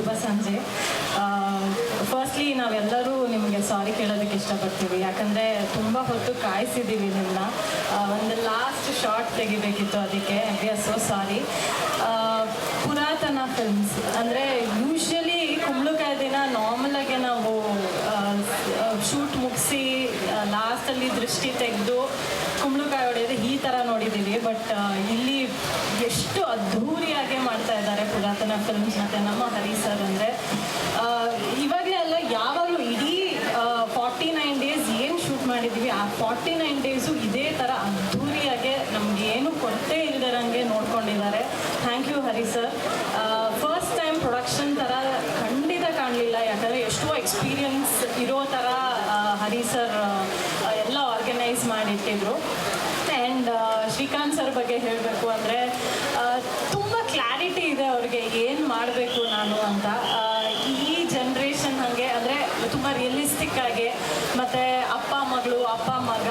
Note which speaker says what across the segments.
Speaker 1: ಶುಭ ಸಂಜೆ. ಫಸ್ಟ್ಲಿ ನಾವೆಲ್ಲರೂ ನಿಮಗೆ ಸಾರಿ ಕೇಳೋದಕ್ಕೆ ಇಷ್ಟಪಡ್ತೀವಿ. ಯಾಕಂದರೆ ತುಂಬ ಹೊತ್ತು ಕಾಯಿಸಿದ್ದೀವಿ ನಿಮ್ಮನ್ನ ಒಂದು ಲಾಸ್ಟ್ ಶಾರ್ಟ್ ತೆಗಿಬೇಕಿತ್ತು ಅದಕ್ಕೆ. ವಿ ಆರ್ ಸೋ ಸಾರಿ ಪುರಾತನ ಫಿಲ್ಮ್ಸ್ ಅಂದರೆ ಯೂಶ್ವಲಿ ಕುಂಬಳಕಾಯಿ ದಿನ ನಾರ್ಮಲಾಗೆ ನಾವು ಶೂಟ್ ಮುಗಿಸಿ ಲಾಸ್ಟಲ್ಲಿ ದೃಷ್ಟಿ ತೆಗೆದು ಕುಂಬಳಕಾಯಿ ಹೊಡೆಯೋದು ಈ ಥರ ನೋಡಿದ್ದೀವಿ. ಬಟ್ ಇಲ್ಲಿ ಮಾಡ್ತಾ ಇದ್ದಾರೆ ಪುರಾತನ ಫಿಲ್ಮ್ಸ್ ಮತ್ತೆ ನಮ್ಮ ಹರಿ ಸರ್ ಅಂದರೆ ಇವಾಗಲೇ ಅಲ್ಲ ಯಾವಾಗಲೂ ಇಡೀ ಫಾರ್ಟಿ ನೈನ್ ಡೇಸ್ ಏನು ಶೂಟ್ ಮಾಡಿದೀವಿ ಆ ಫಾರ್ಟಿ ನೈನ್ ಡೇಸು ಇದೇ ಥರ ಅದ್ಧೂರಿಯಾಗೆ ನಮ್ಗೆ ಏನು ಕೊರತೆ ಇಲ್ದಿರಂಗೆ ನೋಡ್ಕೊಂಡಿದ್ದಾರೆ. Thank you Hari sir first time production ಥರ ಖಂಡಿತ ಕಾಣಲಿಲ್ಲ ಯಾಕಂದರೆ ಎಷ್ಟೋ ಎಕ್ಸ್ಪೀರಿಯನ್ಸ್ ಇರೋ ಆ, ಹರಿ ಸರ್ ಎಲ್ಲ ಆರ್ಗನೈಸ್ ಮಾಡಿಟ್ಟಿದ್ರು. ಆ್ಯಂಡ್ ಶ್ರೀಕಾಂತ್ ಸರ್ ಬಗ್ಗೆ ಹೇಳಬೇಕು ಅಂದರೆ ತುಂಬ ಕ್ಲಾರಿಟಿ ಇದೆ ಅವ್ರಿಗೆ ಏನು ಮಾಡಬೇಕು ನಾನು ಅಂತ. ಈ ಜನ್ರೇಷನ್ ಹಾಗೆ ಅಂದರೆ ತುಂಬ ರಿಯಲಿಸ್ಟಿಕ್ ಆಗಿ ಮತ್ತು ಅಪ್ಪ ಮಗಳು, ಅಪ್ಪ ಮಗ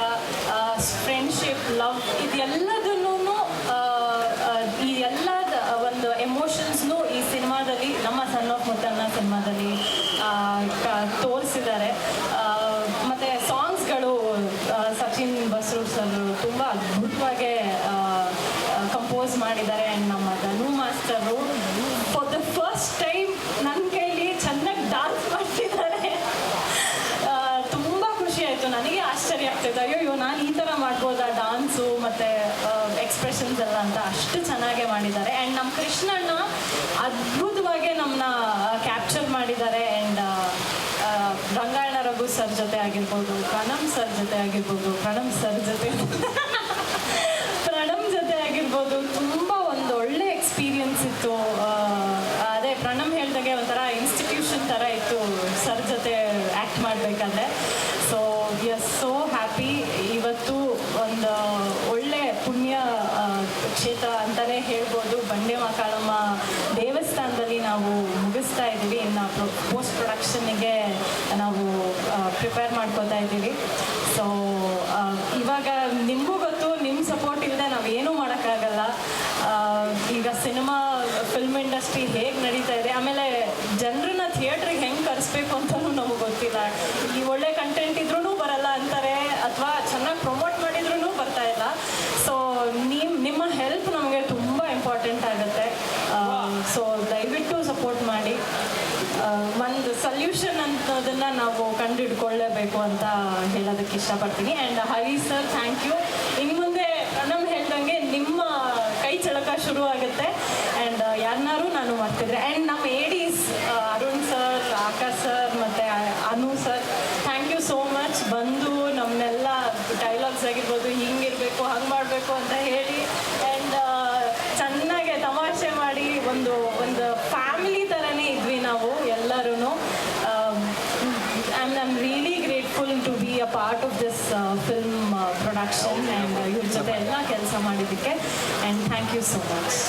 Speaker 1: ಫ್ರೆಂಡ್ಶಿಪ್ ಲವ್ ಇದೆಲ್ಲದನ್ನು ಈ ಎಲ್ಲ ಒಂದು ಎಮೋಷನ್ಸ್ನು ಈ ಸಿನಿಮಾದಲ್ಲಿ ನಮ್ಮ ಸಣ್ಣ ಮುತ್ತಣ್ಣ ಸಿನಿಮಾದಲ್ಲಿ ತೋರಿಸಿದ್ದಾರೆ ಮತ್ತು ಸಾಂಗ್ಸ್ಗಳು ಸಚಿನ್ ಬಸ್ರೂರ್ ಸರ್ ತುಂಬ ಅದ್ಭುತವಾಗಿ ಕಂಪೋಸ್ ಮಾಡಿದ್ದಾರೆ ಆ್ಯಂಡ್ ನಮ್ಮ Dhanu master. For the first time ನನ್ನ ಕೈಲಿ ಚೆನ್ನಾಗಿ ಡಾನ್ಸ್ ಮಾಡ್ತಿದ್ದಾರೆ. ತುಂಬ ಖುಷಿ ಆಯಿತು. ನನಗೆ ಆಶ್ಚರ್ಯ ಆಗ್ತಿದೆ. ಅಯ್ಯೋ ಅಯ್ಯೋ ನಾನು ಈ ಥರ ಮಾಡ್ಬೋದಾ ಡಾನ್ಸು ಮತ್ತು ಎಕ್ಸ್ಪ್ರೆಷನ್ಸ್ ಎಲ್ಲ ಅಂತ ಅಷ್ಟು ಚೆನ್ನಾಗೆ ಮಾಡಿದ್ದಾರೆ. ಆ್ಯಂಡ್ ನಮ್ಮ ಕೃಷ್ಣಣ್ಣ ಅದ್ಭುತವಾಗಿ ನಮ್ಮನ್ನ ಕ್ಯಾಪ್ಚರ್ ಮಾಡಿದ್ದಾರೆ. ಆ್ಯಂಡ್ ರಂಗಾಯಣ ರಘು ಸರ್ ಜೊತೆ ಆಗಿರ್ಬೋದು, ಪ್ರಣಮ್ ಸರ್ ಜೊತೆ ಆಗಿರ್ಬೋದು, ಪ್ರಣಮ್ ಸರ್ ಜೊತೆ ಪ್ರಣಮ್ ಜೊತೆ ಆಗಿರ್ಬೋದು ತುಂಬ ಒಂದು ಒಳ್ಳೆ ಎಕ್ಸ್ಪೀರಿಯನ್ಸ್ ಇತ್ತು ಆ, ಅದೇ ಪ್ರಣಮ್ ಹೇಳ್ದಾಗೆ ಒಂಥರ ಇನ್ಸ್ಟಿಟ್ಯೂಷನ್ ಥರ ಇತ್ತು ಸರ್ ಜೊತೆ ಆ್ಯಕ್ಟ್ ಮಾಡಬೇಕಾದ್ರೆ so we are so happy ಇವತ್ತು ಒಂದು ಒಳ್ಳೆ ಪುಣ್ಯ ಕ್ಷೇತ್ರ ಅಂತಲೇ ಹೇಳ್ಬೋದು. ಬಂಡೆ ಮಕಾಳಮ್ಮ ದೇವಸ್ಥಾನದಲ್ಲಿ ನಾವು ಮುಗಿಸ್ತಾ ಇದ್ದೀವಿ. ಇನ್ನು ಪೋಸ್ಟ್ ಪ್ರೊಡಕ್ಷನ್ಗೆ ನಾವು ಪ್ರಿಪೇರ್ ಮಾಡ್ಕೋತಾ ಇದ್ದೀವಿ. ಸೊ ಇವಾಗ ನಿಮಗೂ ಗೊತ್ತು ನಿಮ್ಮ ಸಪೋರ್ಟ್ ಇಲ್ಲದೆ ನಾವು ಏನೂ ಮಾಡೋಕ್ಕಾಗಲ್ಲ. ಈಗ ಸಿನಿಮಾ ಫಿಲ್ಮ್ ಇಂಡಸ್ಟ್ರಿ ಹೇಗೆ ನಡೀತಾ ಇದೆ. ಆಮೇಲೆ ಜನರನ್ನ ಥಿಯೇಟ್ರಿಗೆ ಹೆಂಗೆ ಕರೆಸ್ಬೇಕು ಅಂತಲೂ ನಮಗೆ ಗೊತ್ತಿಲ್ಲ ಈ ಒಳ್ಳೆ ಕಂಟೆಂಟ್ ಇದ್ರೂ ಬರಲ್ಲ ಅಂತಾರೆ ಅಥವಾ ಚೆನ್ನಾಗಿ ಪ್ರಮೋಟ್ ಮಾಡಿದ್ರೂ ಬರ್ತಾ ಇಲ್ಲ ಸೊ ನಿಮ್ಮ ನಿಮ್ಮ ಹೆಲ್ಪ್ ನಮಗೆ ತುಂಬ ಇಂಪಾರ್ಟೆಂಟ್ ಆಗುತ್ತೆ ಸೊ ದಯವಿಟ್ಟು ಸಪೋರ್ಟ್ ಮಾಡಿ ಆ, ಒಂದು ಸಲ್ಯೂಷನ್ ಅನ್ನೋದನ್ನ ಕಂಡು ಹಿಡ್ಕೊಳ್ಳೇಬೇಕು ಅಂತ ಹೇಳೋದಕ್ಕೆ ಇಷ್ಟಪಡ್ತೀನಿ. And Hari sir thank you ಇನ್ನು ಮುಂದೆ ಪ್ರಣಮ್ ಹೇಳ್ದಂಗೆ ನಿಮ್ಮ ಕೈ ಚಳಕ ಶುರು ಆಗುತ್ತೆ ಆ್ಯಂಡ್ ಯಾರನ್ನಾರು ನಾನು ಮಾಡ್ತಿದ್ರೆ ಆ್ಯಂಡ್ ನಮ್ಮ ADs Arun sir Akash sir ಮತ್ತು Anu sir thank you so much ಬಂದು ನಮ್ಮನ್ನೆಲ್ಲ ಡೈಲಾಗ್ಸ್ ಆಗಿರ್ಬೋದು, ಹಿಂಗಿರಬೇಕು, ಹಂಗೆ ಮಾಡಬೇಕು ಅಂತ of this film production and ಇವ್ರ ಜೊತೆ ಎಲ್ಲ ಕೆಲಸ ಮಾಡಿದ್ದಕ್ಕೆ and thank you so much